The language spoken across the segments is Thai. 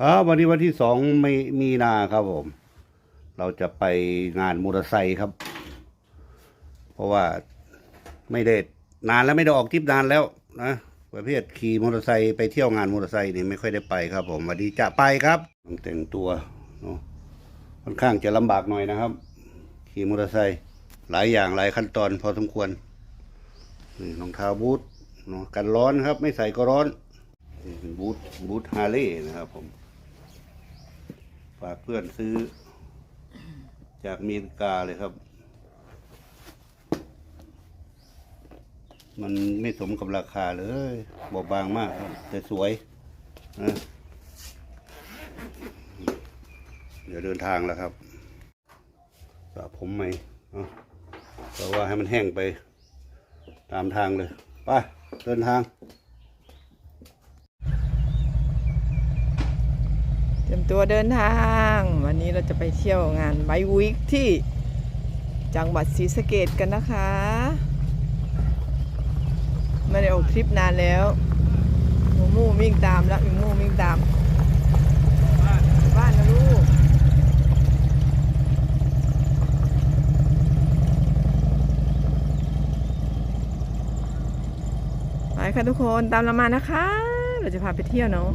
ครับวันนี้วันที่สองมีมีนาครับผม เราจะไปงานมอเตอร์ไซค์ครับ เพราะว่าไม่ได้นานแล้วไม่ได้ออกทริปนานแล้วนะประเภทขี่มอเตอร์ไซค์ไปเที่ยวงานมอเตอร์ไซค์นี่ไม่ค่อยได้ไปครับผมวันนี้จะไปครับต้องแต่งตัวเนาะค่อนข้างจะลำบากหน่อยนะครับ ขี่มอเตอร์ไซค์หลายอย่างหลายขั้นตอนพอสมควรนี่รองเท้าบูทเนาะกันร้อนครับ ไม่ใส่ก็ร้อนนี่เป็นบูทบูทฮาร์เลย์นะครับผม ฝากเพื่อนซื้อ จากเมริกาเลยครับ มันไม่สมกับราคาเลยบอบบางมากครับ แต่สวยนะเดี๋ยวเดินทางแล้วครับสระผมไหมเพราะว่าให้มันแห้งไปตามทางเลย ไป เดินทาง เตรียมตัวเดินทาง วันนี้เราจะไปเที่ยวงานไบวิกที่จังหวัดศรีสะเกดกันนะคะ ไม่ได้ออกทริปนานแล้วมูมูวิ่งตามแล้วมูมูวิ่งตามบ้านนะลูกไปค่ะทุกคนตามเรามานะคะ เราจะพาไปเที่ยวเนาะ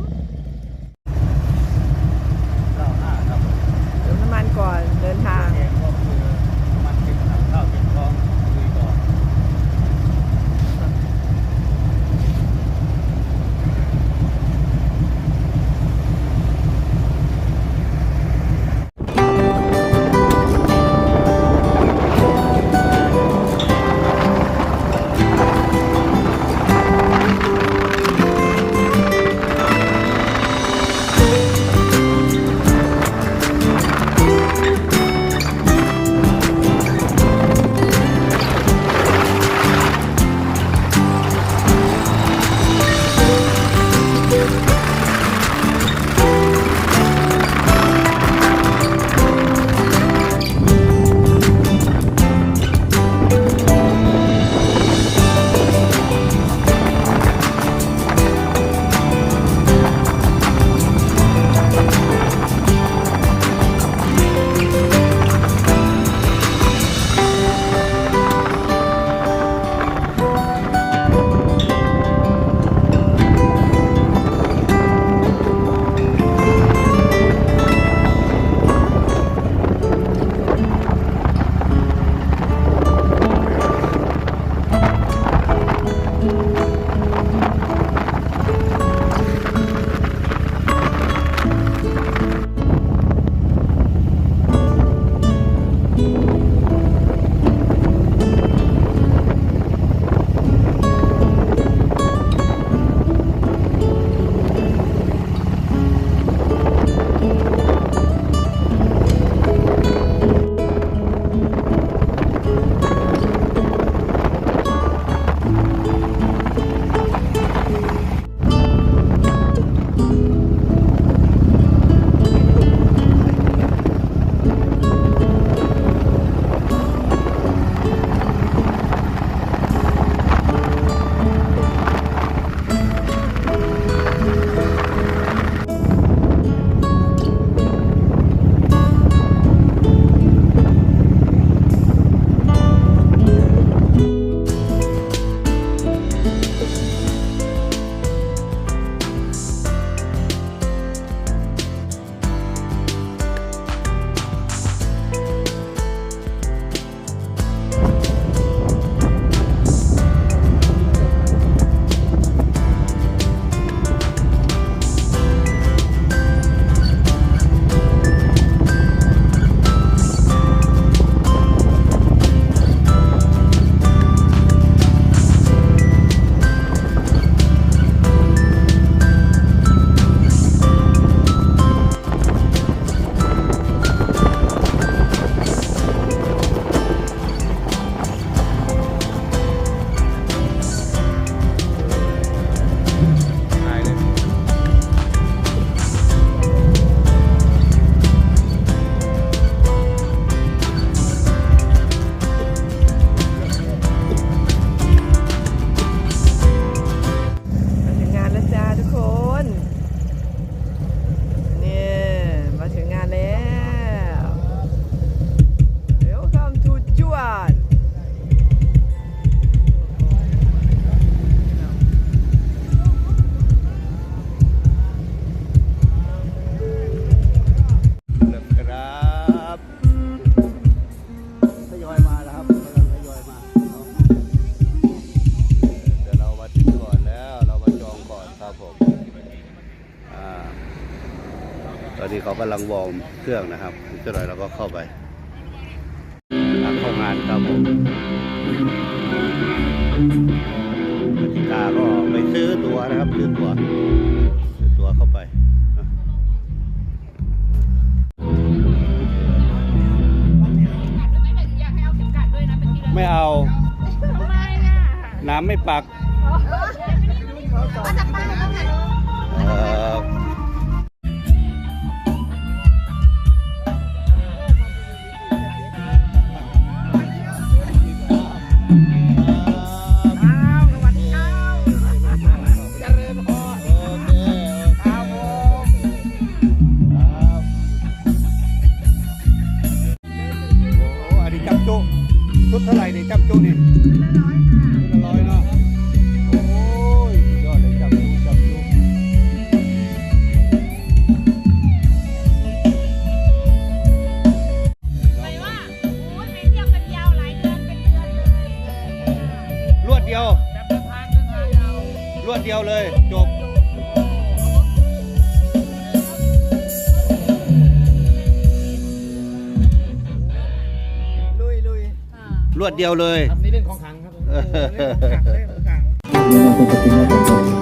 ตอนนี้เขากำลังวอร์มเครื่องนะครับอีกสักหน่อยเราก็เข้าไปทางเข้างานครับผมกติกาก็ไปซื้อตัวนะครับซื้อตัวซื้อตัวเข้าไปนะอยากให้เอาเข็มกัดด้วยนะเป็นที่ระลึกไม่เอาทำไมน่ะน้ำไม่ปัก เดียว แบบเดินทางเดินทางยาวรวดเดียวเลย จบ ลุยลุยรวดเดียวเลย ครับนี่เรื่องของขลังครับผมโอ้เรื่องของขังเรื่องของขังก็ว่า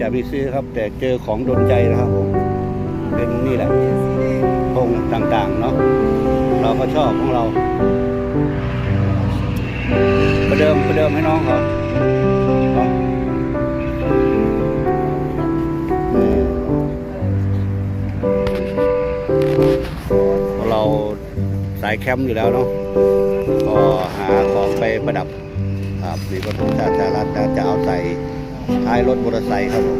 จะไปซื้อครับ แต่เจอของโดนใจนะครับผมเป็นนี่แหละธงต่างๆเนาะเราก็ชอบของเราประเดิมประเดิมให้น้องเขาเราะเราสายแคมป์อยู่แล้วเนาะก็หาของไปประดับครับนี่ก็ต้องจะจะจะจะเอาใส่ ท้ายรถมอเตอร์ไซค์ครับผม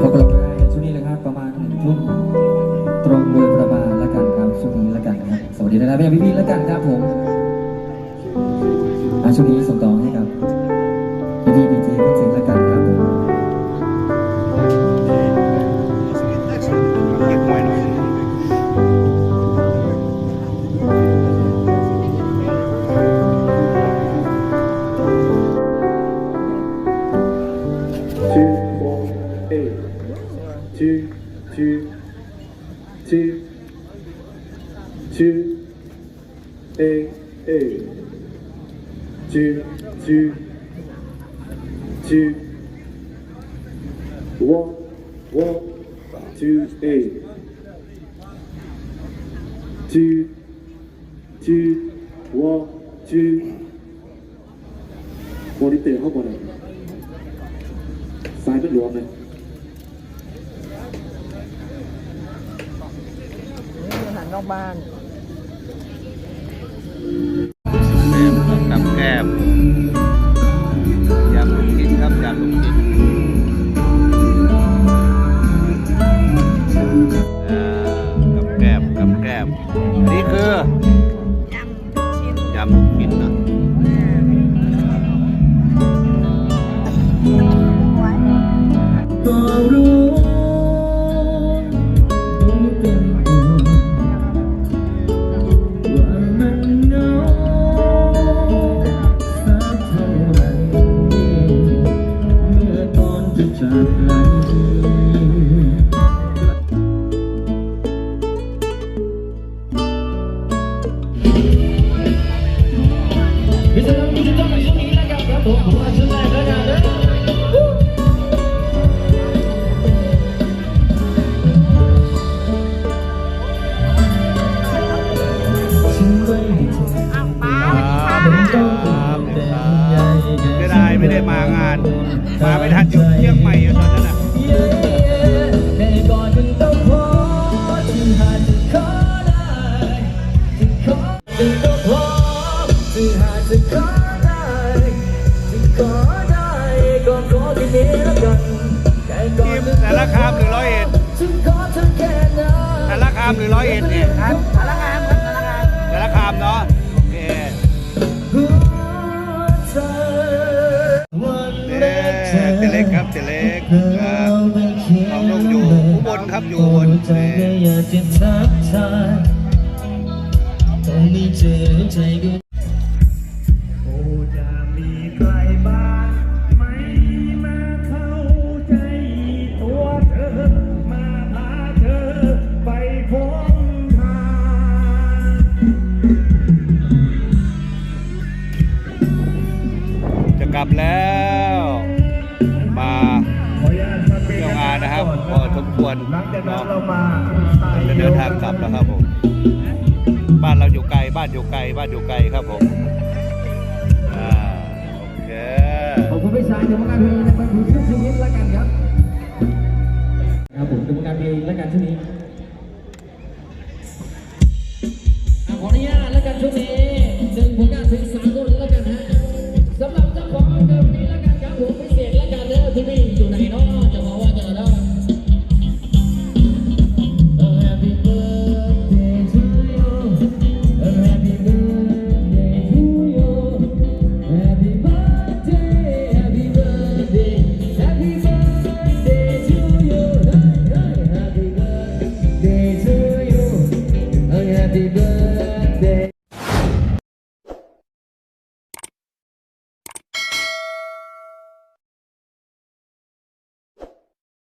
ก็ประมาณช่วงนี้เลยครับประมาณหนึ่งทุ่มตรงโดยประมาณแล้วกันครับช่วงนี้แล้วกันนะครับสวัสดีนะครับพี่พี่ๆแล้วกันครับผมอะช่วงนี้ส่งต่อ two, two, two, two, eight, eight, two, two, two, one, one, two, eight, two, two, one, two. มอนิเตอร์เข้ามาหน่อย ซ้ายเป็นรวมเลย นี่อาหารนอกบ้านแก้มกับแก้มยำลูกชิ้นครับยำลูกชิ้นอ่ากับแก้มกับแก้มอันนี้คือยำชิ้นยำลูกชิ้น เสียดายไม่ได้มางาน มาไม่ทันอยู่เชียงใหม่อยู่ตอนนั้นน่ะในก่อนถึงต้องขอที่หาจะขอได้จะขอถึงต้องขอที่หาจะขอได้จะขอได้ก็ขอแค่นี้แล้วกันแค่ก่อนถึงแต่ละคำหรือร้อยเอ็ดฉันขอเธอแค่นั้นแต่ละคำหรือร้อยเอ็ดเนี่ยครับสารคาม ลับแล้ว มาเที่ยวงานนะครับพอสมควรหลังจากนั้นเนาะเราจะเดินทางกลับแล้วครับผมบ้านเราอยู่ไกลบ้านอยู่ไกลบ้านอยู่ไกลครับผมอ่าโอเคขอบคุณพี่ชายกรรมการเพลงนะครับคุณชื่อชีวิตแล้วกันครับครับผมกรรมการเพลงแล้วกันช่วงนี้